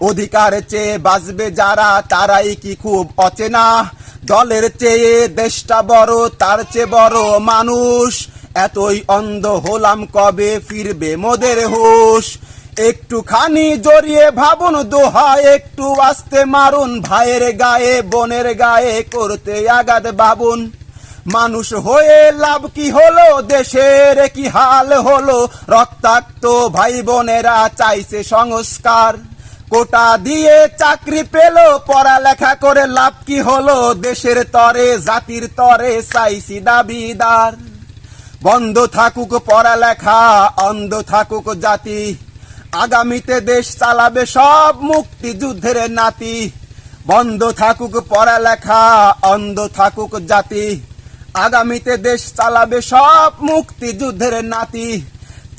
অধিকার চেয়ে বাঁচবে যারা, তারাই কি খুব অচেনা? দলের চেয়ে দেশটা বড়, তার চেয়ে বড় মানুষ। এতই অন্ধ হলাম কবে ফিরবে মোদের হুশ? একটুখানি জড়িয়ে ভাবুন দোহা, একটু আসতে মারুন, ভাইয়ের গায়ে, বোনের গায়ে করতে আগাদ বাবুন মানুষ হয়ে লাভ কি হলো, দেশের কি হাল হলো? রক্তাক্ত ভাই বোনেরা চাইছে সংস্কার। কোটা দিয়ে চাকরি পেল, পড়ালেখা করে লাভ কি হলো? দেশের তরে, জাতির তরে, চাইছি দাবিদার। বন্ধ থাকুক পড়ালেখা, অন্ধ থাকুক জাতি। আগামীতে দেশ চালাবে সব মুক্তিযুদ্ধের নাতি। বন্ধ থাকুক পড়ালেখা, অন্ধ থাকুক জাতি। আগামীতে দেশ চালাবে সব মুক্তিযুদ্ধের নাতি।